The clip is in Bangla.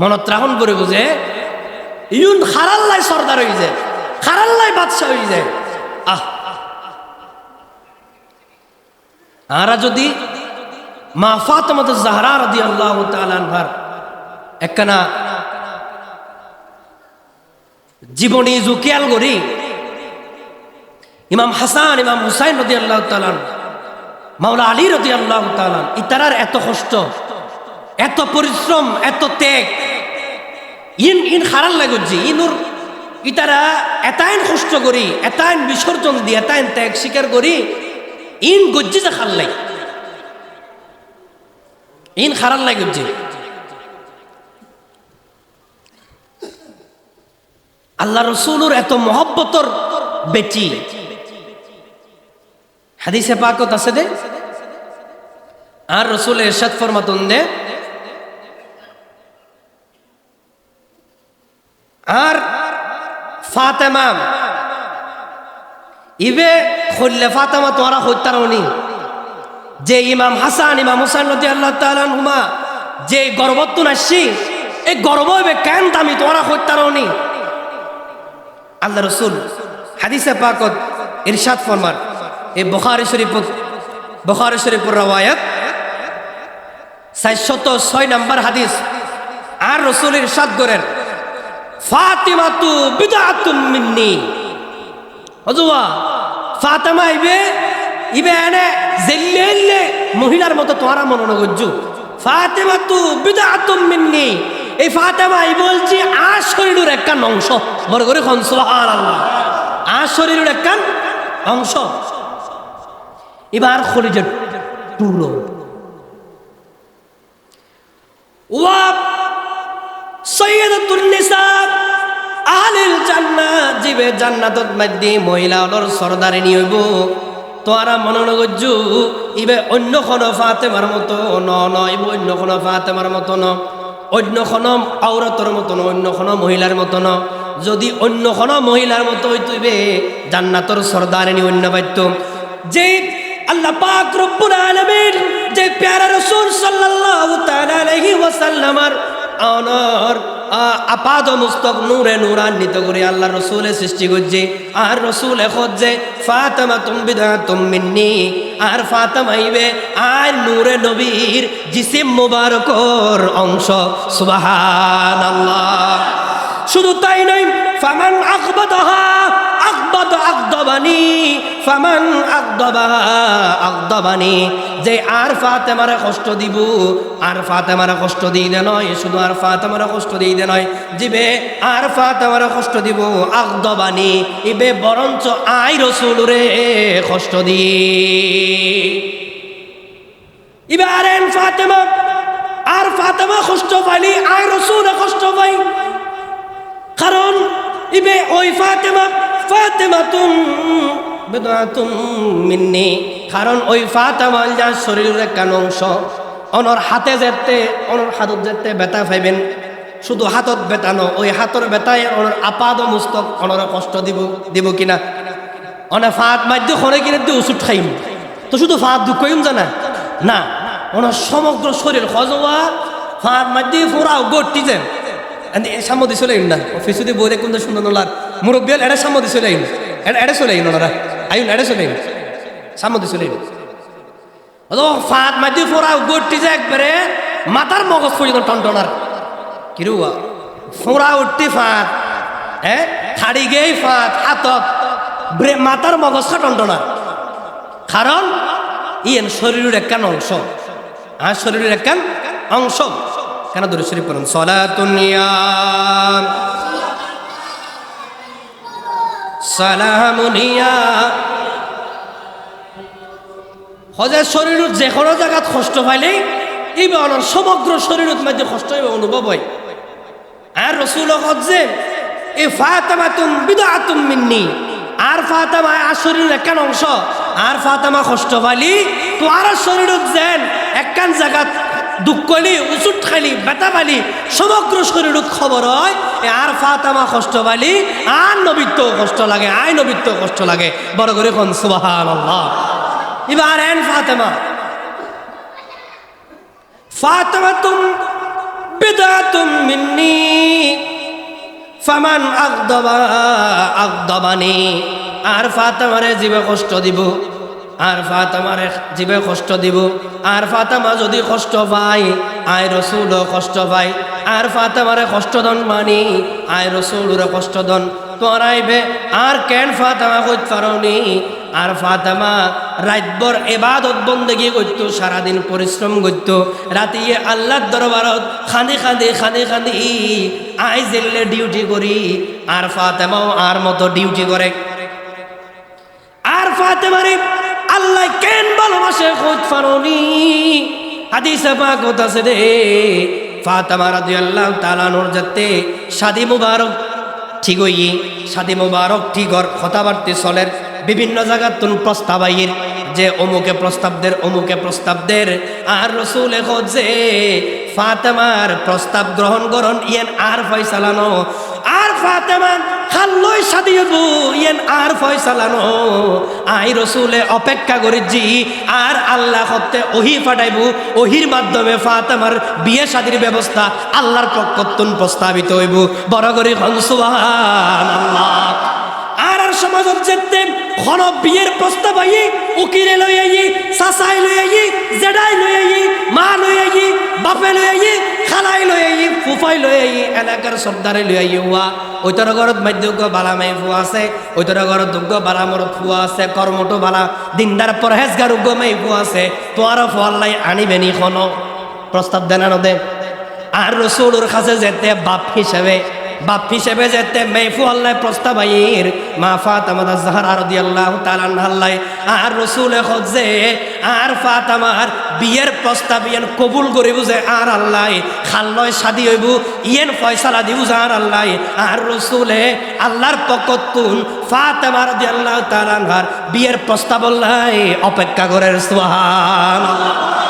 মনত করে বুঝে, ইউন খারাল্লাই সর্দার হয়ে যায়, খারাল্লাই বাদশাহ হয়ে যায়। আহ। আরা যদি মা ফাতেমা জাহরা রাদিয়াল্লাহু তাআলা আনহার একখানা জীবনী জুকিয়াল করি, ইমাম হাসান, ইমাম হুসাইন রদি আল্লাহ তালান মাওলা আলী রদি আল্লাহ তালান ইতারার এত কষ্ট, এত পরিশ্রম, এত ত্যাগ ইন ইন খারাল লাগছে ইনুর ইতারা এতাইন কষ্ট করি, এতাইন বিসর্জন দি, এতাইন ত্যাগ স্বীকার করি, ইন গজ্জি যে খাল্লাই ইন খারাল লাগছে আল্লাহ রসুলুর এত মহব্বতর বেটি। হাদিসে পাকত আছে দে। আর রসুল এরশাদ ফরমাতুন দে। আর ফাতেমা। ইবে খুললে ফাতেমা তোরা হত্যারণী যে ইমাম হাসান, ইমাম হুসাইন নদী আল্লাহ তালুমা যে গর্বত্ব আসছি এই গর্ব হবে কেন দামি তোরা হত্যারণী আল্লাহ রসুল হাদিসে পাকত ইরশাদ ফরমার, এই বখারি শরীফ, বখারি শরীফুর রওয়ায়াত সাতশত ছয় নম্বর হাদিস। আর রসুল ইরশাদ করেন ফাতিমাতু বিদাতুম মিন্নি। হজুয়া ফাতেমা ইবে ইবে এনে জেল্লে এল্লে মহিলার মতো তোরা মনে করছু ফাতেমাতু বিদাতুম মিন্নি। এই ফাতেমা এই বলছি আর শরীরের একটা অংশ। বড় করে খন সুবহান আল্লাহ আর শরীরের একটা অংশ। এবার খরিজের টুলো ওয়া সৈয়দাতুন নিসা আহলিল জান্নাত, জিবে জান্নাতত মধ্যে মহিলা হলর সরদারে নিয়ব তোরা মনে নগজ্জু ইবে অন্য কোনো ফাতেমার মতো ন ন, ইবে অন্য কোনো ফাতেমার মতো ন, অন্য কোনো আওরতর মতো ন, অন্য কোনো মহিলার মতো ন। যদি অন্য কোনো মহিলার মতো হইতুবে জান্নাতর সরদারিনী অন্য পাইত। যে আল্লাহ পাক রব্বুল আলামিন যে প্যারা রাসূল সাল্লাল্লাহু তাআলা আলাইহি ওয়াসাল্লামার অনর আপাদ মুস্তক নূরে নূরান্বিত করে আল্লাহ রসুলে সৃষ্টি করছে, আর রসুল যে ফাতেমা তুমবিদা তুমিন্নি আর ফাতেমা ইবে, আর নূরে নবীর জিসিম মুবারকর অংশ সুবাহান আল্লাহ শুধু তাই নয়, ফামান আকবাদহা আকবাদ আকদবানি ফামান আকদবাহা আকদবানি যে আর ফাতেমারে কষ্ট দিব আর ফাতেমারে কষ্ট দিই দে নয়, শুধু আর ফাতেমারে কষ্ট দিই দে নয়। জিবে আর ফাতেমারে কষ্ট দিব আকদবানি ইবে বরঞ্চ আই রসুলরে কষ্ট দি। ইবে আর এন ফাতেমা আর ফাতেমা কষ্ট পাইলি, আই রসুলে কষ্ট পাই। কারণ ইবে ওই ফাতেমা ফাতেমা তুম বেদাতুম মিন্নি। কারণ ওই ফাতেমা যার শরীরের একটা অংশ। অনর হাতে যেতে, অনর হাতত যেতে বেতা পাইবেন। শুধু হাতত বেতানো ওই হাতর বেতায় অনর আপাদ মুস্তক অনর কষ্ট দিব দিব কিনা? অনে ফাত মাধ্য খনে কিনে দিয়ে ওষুধ খাইম, তো শুধু ফাত দুঃখ কইম জানা? না ওনার সমগ্র শরীর হজওয়া ফাত মাধ্যে ফুরাও গটি যেন সামদি চলে না। অফিসে দিয়ে বইরে কোনটা সুন্দর নলার মুরব্বী এড়ে সামদি চলে আইন এড়ে চলে আইন ওনারা আইন এড়ে চলে আইন সামদি চলে আইন ফাত মাঝে ফোরা গটি যে একবারে মাথার মগজ পর্যন্ত টনটনার কিরুয়া ফোরা উঠতি ফাত হ্যাঁ খাড়ি গেই ফাত হাতত মাথার মগজ টনটনার কারণ ইয়েন শরীরের একখান অংশ আর শরীরের একখান অংশ কেন দূরে শরীফ পড়ুন সলাতুনিয়া সালামুনিয়া হজের শরীর যে কোনো জায়গাত কষ্ট পাইলেই এই অনার সমগ্র শরীরের মধ্যে কষ্ট অনুভব হয়। আর রসুল হজে এই ফাতেমা তুম বিদাতুম মিন্নি, আর ফাতেমা আর শরীরের একখান অংশ, আর ফাতেমা কষ্ট পাইলি, তো আর শরীরত যেন একখান জায়গাত দুঃখ কইলি উচুট খালি বেতা পালি সমগ্র শরীরত খবর হয় আর ফাতেমা কষ্ট বালি আর নবীত্ব কষ্ট লাগে, আই নবীত্ব কষ্ট লাগে। বড় করে কোন সুবাহান আল্লাহ এবার এন ফাতেমা। ফাতেমা তুম বিদাতুম মিন্নি, ফামান আগদবা, আগদবানি। আর ফাতেমারে জীবে কষ্ট দিব। আর ফাতেমারে জীবে কষ্ট দিব। আর ফাতেমা যদি কষ্ট পায়, আয় রসুলও কষ্ট পায়। আর ফাতেমারে কষ্ট দন মানি আয় রসুলরে কষ্ট দন তোরাইবে, আর কেন ফাতেমা কইত পারনি? আর ফাতেমা রাতভর এবাদত বন্দেগি করত সারাদিন পরিশ্রম করত রাতিয়ে আল্লাহর দরবারত খানি খানি খানি খানি আই জেলে ডিউটি করি। আর ফাতেমাও আর মতো ডিউটি করে। আর ফাতেমারে আল্লাহ কেন ভালোবাসে? খোঁজ ফারনি হাদিসে পাক আছে রে। ফাতেমা রাদিয়াল্লাহু তাআলা নূর যাতে শাদি মুবারক ঠিক হই শাদি মুবারক ঠিক হর কথাবার্তি চলের বিভিন্ন জায়গার তুন প্রস্তাব আইয়ের যে অমুকে প্রস্তাবদের অমুকে প্রস্তাবদের আর রসুল যে ফাতেমার প্রস্তাব গ্রহণ করন ইয়েন আর ফয়সালানো ফাতেমা খাল্লই সাদি হব, ইয়েন আর ফয়সালানো আই রসুলে অপেক্ষা করেছি আর আল্লাহ হতে ওহি ফাটাইব। ওহির মাধ্যমে ফাতেমার বিয়ে শাদির ব্যবস্থা আল্লাহর পক্ষতুন প্রস্তাবিত হইব। বড় করে হংসুবান আল্লাহ আর আর সমাজত যেতে ঘন বিয়ের প্রস্তাব আই উকিলে লই আই সাসাই লই আই জেডাই লই আই মা লই আই বাপে লই আই খালাই লই আই ফুফাই লই আই এলাকার সর্দারে লই আই হুয়া ওই তোর ঘরত মাধ্যজ্ঞ বালা মাই ফুয়া আছে ওই তোর ঘরত দুগ্গ বালা মরত ফুয়া আছে কর্মটো বালা দিনদার পরহেজগার উগ্গ মাই ফুয়া আছে তোয়ার ফোয়াল্লাই আনিবেনি খন? প্রস্তাব দেনা নদে। আর রসুলোর কাছে যেতে বাপ হিসেবে বাপ হিসেবে যেতে মেফু আল্লাহ প্রস্তাব আইর মা ফাতামা জাহারা রাদিয়াল্লাহু তাআলা আল্লাহ আর রসুল যে আর ফাতামার বিয়ের প্রস্তাব ইয়ান কবুল করিব যে আর আল্লাহ খাল্লয় সাদি হইব, ইয়েন ফয়সালা দিব যে আর আল্লাহ, আর রসুলে আল্লাহর পকতুন ফাতামার দি আল্লাহ তার বিয়ের প্রস্তাব আল্লাহ অপেক্ষা করে, সুবহানাল্লাহ।